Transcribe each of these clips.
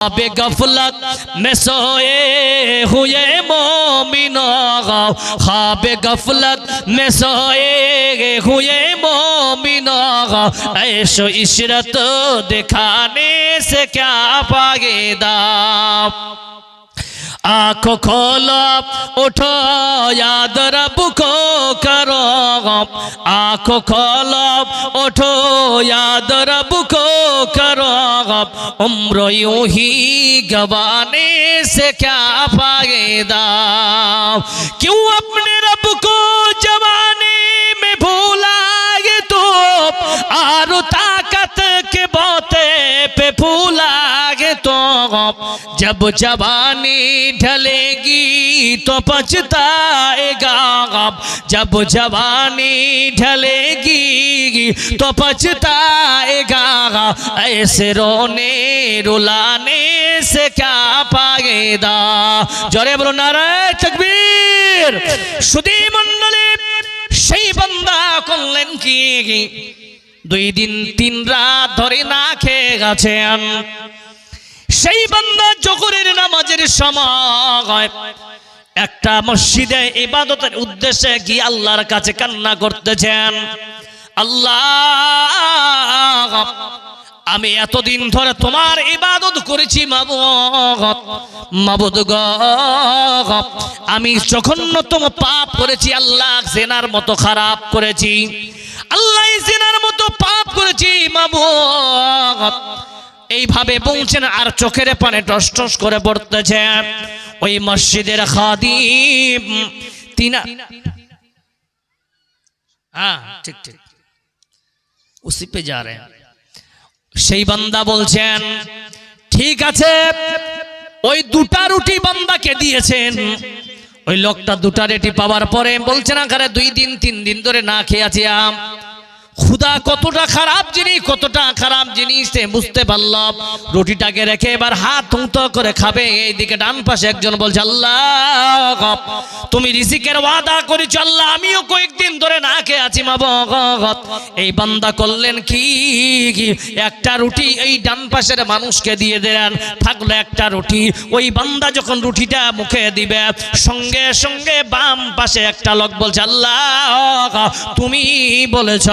बे गफलत में सोए हुए मोमिनो ख्वाब गफलत में सोए हुए मोमिनो ऐशो इशरत दिखाने से क्या पागेदा आँखों खोलो, उठो, याद रब को करो आँखों खोलो, उठो, याद रब को करो उम्र यूँ ही गवाने से क्या फ़ायदा? क्यों अपने फूलागे तो जब जवानी ढलेगी तो पछताएगा जब जवानी ढलेगी तो पछताएगा ऐसे रोने रुलाने से क्या पाएगा জরে বলো নারায় তকবীর সুদী মন্ডলে সেই বান্দা করলেন কি দুই দিন তিন রাত ধরে না খেয়ে গেছেন সেই বান্দা জোহরের নামাজের সময় একটা মসজিদে ইবাদতের উদ্দেশ্যে গিয়ে আল্লাহর কাছে কান্না করতেছেন আল্লাহ, আমি এতদিন ধরে তোমার ইবাদত করেছি আমি জঘন্যতম পাপ করেছি, আল্লাহ জেনার মতো খারাপ করেছি। আল্লাহ মতো পাপ করেছি এইভাবে বলছেন, আর চোখের পানে টস টস করে পড়তেছে। ওই মসজিদের তিনা হ্যাঁ ঠিক ঠিক। যা রে। সেই বান্দা বলছেন, ঠিক আছে, ওই দুটা রুটি বান্দাকে দিয়েছেন। ওই লোকটা দুটা রুটি পাওয়ার পরে বলছেন আকারে দুই দিন, তিন দিন ধরে না খেয়ে আছি খুদা কতটা খারাপ জিনিস, কতটা খারাপ জিনিস বুঝতে পারলাম। রুটিটাকে রেখে এবার হাত তুঁতো করে খাবে। এইদিকে ডান পাশে একজন বলছে, আল্লাহ, তুমি রিজিকের ওয়াদা করেছ, আল্লাহ, আমিও কয়েকদিন ধরে না খেয়ে আছি, মা এই বান্দা করলেন কি? কি? একটা রুটি এই ডান পাশের মানুষকে দিয়ে দেন থাকল একটা রুটি। ওই বান্দা যখন রুটিটা মুখে দিবে, সঙ্গে সঙ্গে বাম পাশে একটা লোক বলছে, আল্লাহ, তুমি বলেছ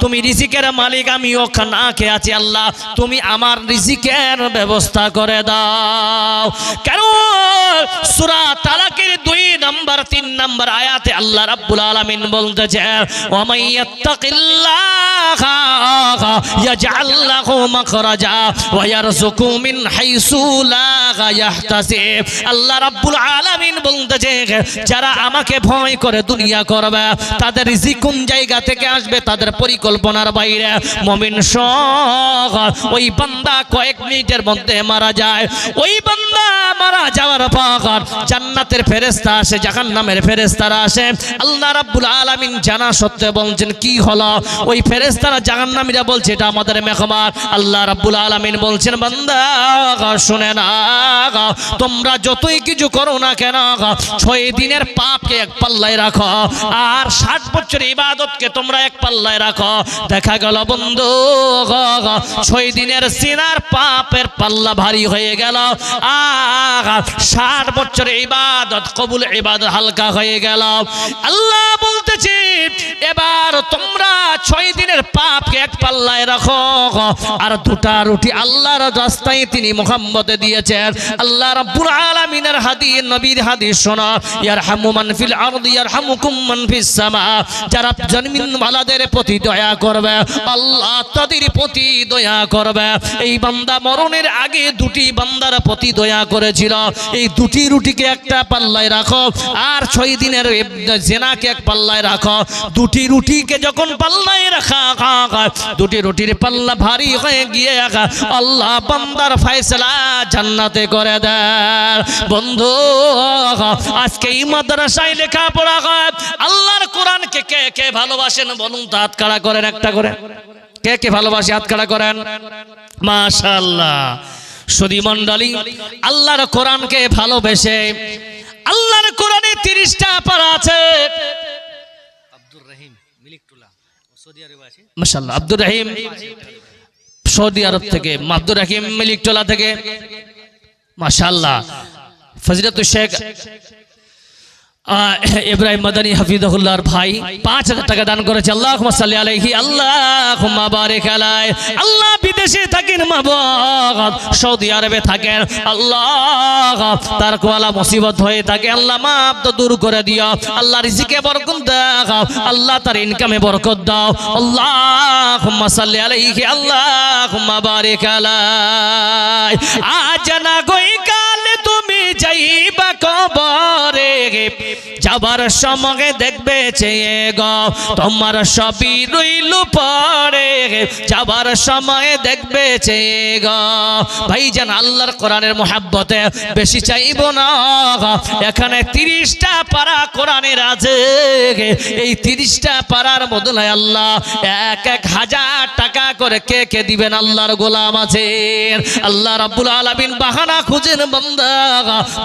তুমি রিজিকের মালিক, আমি না খেয়ে আছি আল্লাহ। তুমি আমার রিজিকের ব্যবস্থা করে দাও। কেন? যারা আমাকে ভয় করে দুনিয়া করবে, তাদের কোন জায়গা থেকে আসবে? তাদের পরিকল্পনার বাইরে মমিন সহ ওই বান্দা কয়েক মিনিটের মধ্যে মারা যায়। ওই বান্দা মারা যাওয়ার পর জান্নাতের ফেরেস্তা আসে, জাহান্নামের ফেরেস্তারা আসে। আল্লাহ রাব্বুল আলামিন জানা সত্ত্বে বলছেন, কি হলো? ওই ফেরেস্তারা জাহান্নামীরা বলছে, এটা আমাদের মেহমান। আল্লাহ রাব্বুল আলামিন বলছেন, বান্দা, শুনে না তোমরা যতই কিছু করো না কেন ছয় দিনের পাপকে এক পাল্লায় রাখো আর ষাট বছর ইবাদতকে তোমরা এক পাল্লায় রাখো। দেখা গেল, বন্ধু ছয় দিনের সিনার পাপের পাল্লা ভারী হয়ে গেল। আর ষাট বছর ইবাদত কবুল ইবাদত হালকা হয়ে গেল। আল্লাহ বলতেছে, এবার তোমরা ছয় দিনের পাপকে এক পাল্লায় রাখো আর দুটা রুটি আল্লাহর রাস্তায় তিনি মোহাম্মদে দিয়েছেন। আল্লাহ আলামিনের হাদিস, নবীর হাদিস ফিল আরদি মান ফিস সামা। যারা ওয়ালাদের প্রতি দয়া করবে, আল্লাহ তাদের প্রতি দয়া করবে। এই বান্দা মরণের আগে দুটি বান্দার প্রতি দয়া করেছিল। এই দুটি রুটিকে একটা পাল্লায় রাখো আর ছয় দিনের জেনাকে এক পাল্লায় রাখো। দুটি রুটিকে যখন পাল্লায় রাখা দুটি রুটির পাল্লা ভারী হয়ে গিয়ে আল্লাহ বান্দার ফয়সলা জান্নাতে করে দেয়। বন্ধু আজকে এই মাদ্রাসায় লেখা পড়া হয়। আল্লাহর কোরআনকে কে কে ভালোবাসেন? বলুন তো, হাত করেন একটা করে। কে কে ভালোবাসে, হাত কাড়া করেন? মাশাআল্লাহ। সুদী মন্ডলী আল্লাহর কোরআনকে ভালোবেসে, আল্লাহর কোরআনে তিরিশটা পারা আছে। মাশাআল্লাহ আব্দুর রাহিম সৌদি আরব থেকে আব্দুর রাহিম মিলিকটোলা থেকে। মাশাল্লাহ ফজিরাত শেখ ভাই পাঁচ হাজার টাকা দান করেছে। আল্লাহ আল্লাহ আল্লাহ বিদেশে সৌদি আল্লাহ তার থাকে। আল্লাহ দূর করে দিও। আল্লাহ রিজিকে বরকত দাও। আল্লাহ তার ইনকামে বরকত দাও। আল্লাহ সাল্লি আলাইহি আল্লাহ বারেক আলাই। আজ না গই কালে তুমি যাইবা কবরে, যাবার দেখবে চেয়ে গো, তোমার সবই রইল পরে, যাবার সময় দেখবে চেয়ে গো। ভাইজান, আল্লাহর কোরআনের মোহাব্বতে বেশি চাইব না এখানে তিরিশটা পারা কোরআনের আছে। এই তিরিশটা পারার বদলে আল্লাহ এক এক হাজার টাকা করে কে কে দিবেন আল্লাহর গোলাম আছেন? আল্লাহ বাহানা খুঁজেন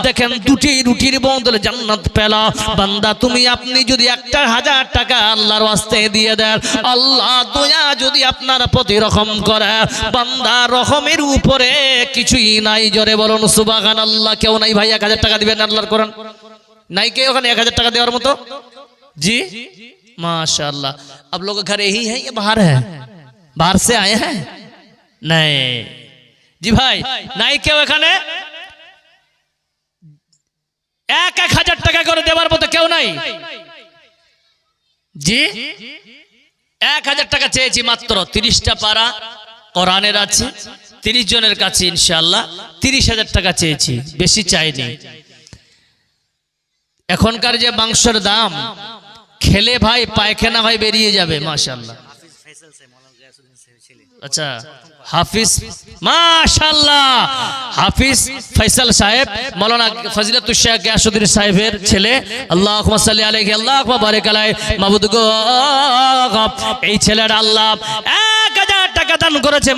দেখেন দুটি রুটির বদলে জান্নাত পেলা বান্দা তুমি আপনি যদি একটা হাজার টাকা আল্লাহর ওয়াস্তে দিয়ে দেন আল্লাহ দয়া যদি আপনার প্রতি রকম করে বান্দা রকমের উপরে কিছুই নাই জোরে বলুন সুবাগান আল্লাহ কেউ নাই ভাই এক হাজার টাকা দিবেন আল্লাহর কোরআন নাই কে ওখানে এক হাজার টাকা দেওয়ার মতো जी माशाल्लाह अब लोग घर यही है या बाहर है बाहर से आए हैं नहीं জি ভাই নাই কেউ এখানে এক এক হাজার টাকা করে দেওয়ার মতো কেউ নাই। জি? এক হাজার টাকা চেয়েছি মাত্র। তিরিশটা পারা কোরআনের আছে। তিরিশ জনের কাছে ইনশাল্লাহ তিরিশ হাজার টাকা চেয়েছি। বেশি চাইনি। এখনকার যে মাংসের দাম, খেলে ভাই, পায়খানা ভাই বেরিয়ে যাবে মাশাল্লাহ হাফিজ ফেসল সে মৌলানা গিয়াসউদ্দিন সে ছেলে আচ্ছা হাফিজ মাশাল্লাহ হাফিজ ফয়সাল সাহেব, মৌলানা ফজিলাতুল শেখ গিয়াসউদ্দিন সাহেবের ছেলে। আল্লাহুম্মা সাল্লি আলাইহি আল্লাহুম্মা বারিক আলাই মাবুদ গো। এই ছেলেটা আল্লাহ এক হাজার টাকা দান করেছে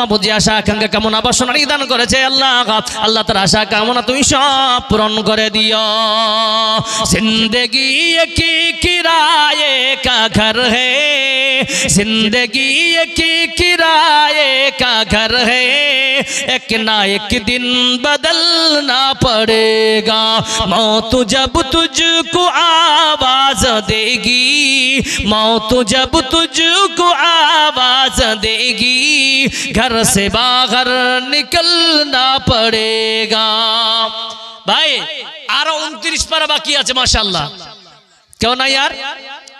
মাবুদ আশা কামনা দান করেছে আল্লাহ। আল্লাহ তার আশা, কামনা সব পূরণ করে দিও। जिंदगी की किराए का घर है एक ना एक दिन बदलना पड़ेगा मौत जब तुझको आवाज देगी मौत जब तुझको आवाज देगी घर से बाहर निकलना पड़ेगा ভাই আরো উনত্রিশ পারা বাকি আছে মাশাল্লাহ কেউ নাই আর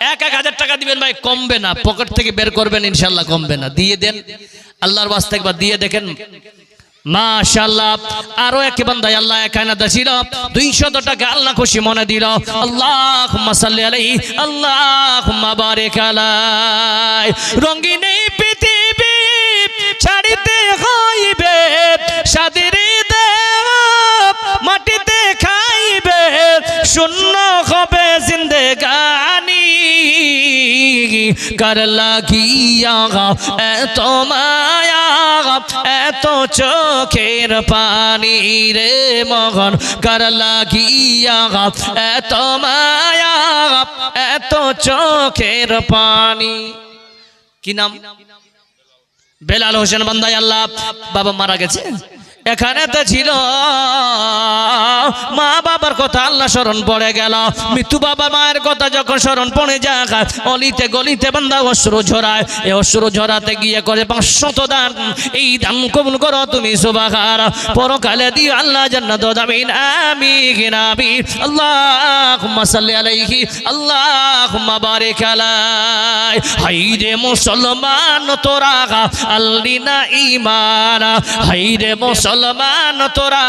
এক এক হাজার টাকা দিবেন ভাই, কমবে না। পকেট থেকে বের করবেন, ইনশাল্লাহ কমবে না। দিয়ে দেন। আল্লাহর বাস্তে একবার দিয়ে দেখেন। রঙিন পৃথিবী ছাড়িতে হইবে কর লাগিয়া এত মায়া এত চোখের পানি রে মগন কর লাগিয়া এত মায়া এত চোখের পানি কি নাম বেলাল হোসেন বান্দাই আল্লাহ বাবা মারা গেছে এখানে তো ছিল। মা বাবার কথা আল্লাহ স্মরণ পড়ে গেল। মৃত্যু বাবা মায়ের কথা যখন স্মরণ পড়ে যাক অলিতে গলিতে বান্দা অশ্রু ঝরায়। এই অশ্রু ঝরাতে গিয়ে করে পাঁচশত দান। এই দান কবুল করো তুমি সুবাহার পরকালে দিও আল্লাহ জান্নাত দামিন আমিন আমিন। আল্লাহুম্মা সাল্লি আলাইহি, আল্লাহুম্মা বারিক আলাই। হাইরে মুসলমান তোরা, আল্লিনা ঈমান। হাইরে মুসলমান তোরা,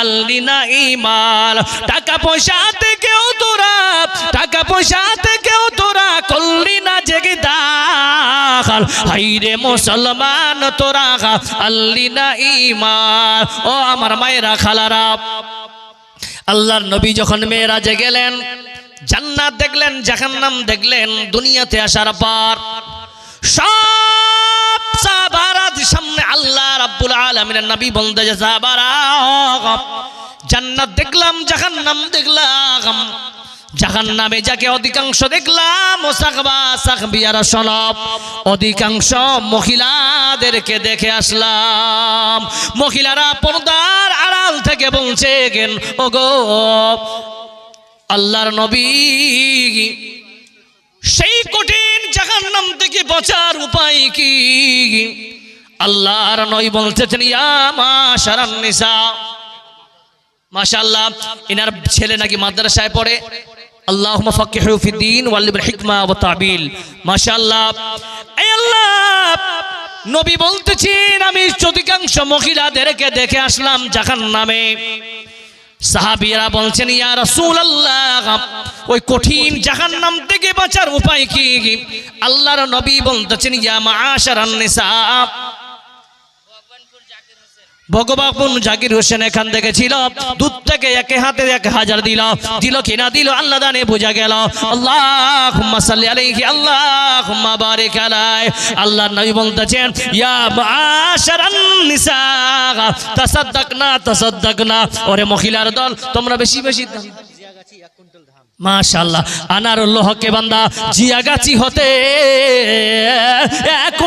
আল্লিনা ঈমান। টাকা পয়সা থেকেও তোরা, টাকা পয়সা থেকেও তোরা করলি না জেগে দাখাল হাইরে মুসলমান তোরা, আল্লিনা ঈমান। ও আমার মায়েরা খালারা, আল্লাহর নবী যখন মেয়েরাজে গেলেন, জান্নাত দেখলেন, জাহান্নাম দেখলেন, দুনিয়াতে আসার পর সব সাহাবারার সামনে আল্লাহ রাব্বুল আলামিনের নবী বলতে যে জান্নাত দেখলাম, জাহান্নাম দেখলাম। যাকে অধিকাংশ দেখলাম অধিকাংশ মহিলাদেরকে দেখে আসলাম। মহিলারা পর্দার আড়াল থেকে বলছে গেন ও গো আল্লাহর নবী সেই কঠিন জাহান্নাম থেকে বাঁচার উপায় কি? আল্লাহর নই বলতেছেন, ইয়া নিসা। মাশাআল্লাহ ছেলে নাকি মাদ্রাসায় পড়ে। আল্লাহুম্মা ফাক্কিহু ফিদ্দিন ওয়াল্লিবিল হিকমা ওয়া তাবিল। মাশাআল্লাহ এই আল্লাহ, নবী বলতেছেন, আমি অধিকাংশ মহিলাদেরকে দেখে আসলাম জাহান্নামে। সাহাবিরা বলছেন, ইয়া রাসূলুল্লাহ, ওই কঠিন জাহান্নাম থেকে বাঁচার উপায় কি? আল্লাহর নবী বলতেছেন, ইয়া মাআশারান নিসা। ভগবান জাকির হোসেন। এখান থেকে ছিল। দুধ থেকে একে হাতে এক হাজার দিল। দিল কিনা দিল আল্লাহ দানে বোঝা গেল। আল্লাহ সাল্লি আলাইহি আল্লাহ বারিক আলাই। আল্লাহ নবী বলতেছেন, ইয়া মাশারান নিসা। তাসাদদাকনা তাসাদদাকনা। ওরে মহিলার দল, তোমরা বেশি বেশি দান মাশাল্লাহ আনারুল্লাহ হকে বান্দা, জিয়াগাছি হতে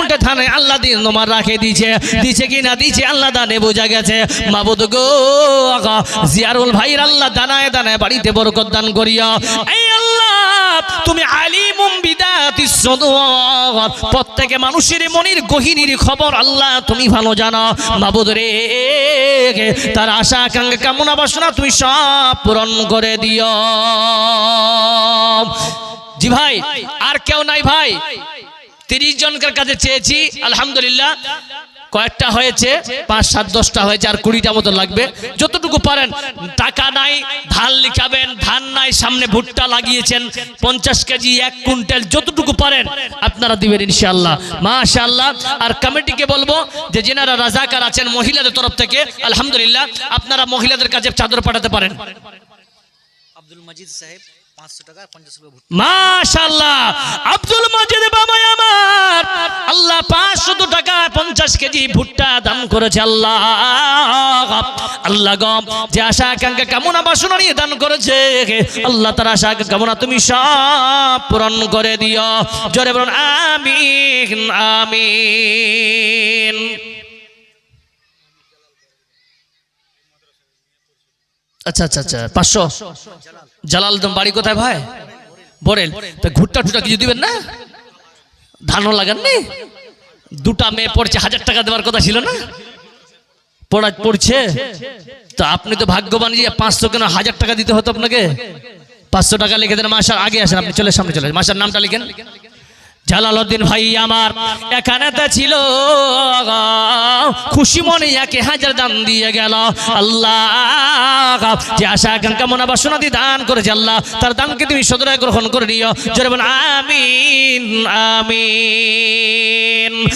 কুইন্টাল ধানে আল্লাহ দিন তোমার রাখে দিছে দিছে কি না দিছে আল্লাহ দানে বোঝা গেছে। মাবুদ গো জিয়ারুল ভাইয়ের আল্লাহ দানায় দানায় বাড়িতে বরকত দান করিয়া, এই আল্লাহ, তুমি আলিমুম বিদাতি সদর প্রত্যেকে মানুষের মনের গহিনীর খবর আল্লাহ তুমি ভালো জানো। মাবুদ রে, তার আশা, আকাঙ্ক্ষা, কামনা, বাসনা তুমি সব পূরণ করে দিও। জি ভাই, আর কেউ নাই ভাই? তিরিশ জনকার কাছে চেয়েছি আলহামদুলিল্লাহ। কয়েকটা হয়েছে পাঁচ সাত দশটা হয়েছে আর কুড়িটা মতো লাগবে। যতটুকু পারেন টাকা নাই ধান লিখাবেন ধান নাই সামনে ভুট্টা লাগিয়েছেন পঞ্চাশ কেজি এক কুইন্টাল যতটুকু পারেন আপনারা দিবেন ইনশাআল্লাহ। মাশাআল্লাহ। আর কমিটিকে বলব যে যেনারা রাজাকার আছেন মহিলাদের তরফ থেকে আলহামদুলিল্লাহ আপনারা মহিলাদের কাছে চাদর পাঠাতে পারেন। আব্দুল মজিদ সাহেব পাঁচশো টাকা পঞ্চাশ মাশাআল্লাহ। আব্দুল মাজিদ বাবা আমার আল্লাহ পাঁচশত টাকা পঞ্চাশ কেজি ভুট্টা দান করেছে আল্লাহ আল্লাহ গম যে আশা আকাঙ্ক্ষা কামনা বাসনা নিয়ে দান করেছে আল্লাহ তার আশা কামনা তুমি সব পূরণ করে দিও জোরে বলুন আমিন আমিন আচ্ছা আচ্ছা আচ্ছা পাঁচশো জালাল বাড়ি কোথায় ভাই বরেল তা ঘুরটা টুটা কিছু দিবেন না ধানও লাগাননি দুটা মেয়ে পড়ছে, হাজার টাকা দেওয়ার কথা ছিল না? পড়া পড়ছে? তো আপনি তো ভাগ্যবান যে পাঁচশো কেন হাজার টাকা দিতে হতো আপনাকে? পাঁচশো টাকা লিখে দেন মাসার আগে আসেন, আপনি চলে সামনে চলে। মাসার নামটা লিখেন। জালালউদ্দিন ভাই আমার, এখানে তো ছিল খুশি মনে একে হাজার দান দিয়ে গেল। আল্লাহ, যে আশা আকাঙ্ক্ষা মনে বাসনা দিয়ে দান করেছে আল্লাহ, তার দানকে তুমি সদরায় গ্রহণ করে নিও। বল আমিন আমিন।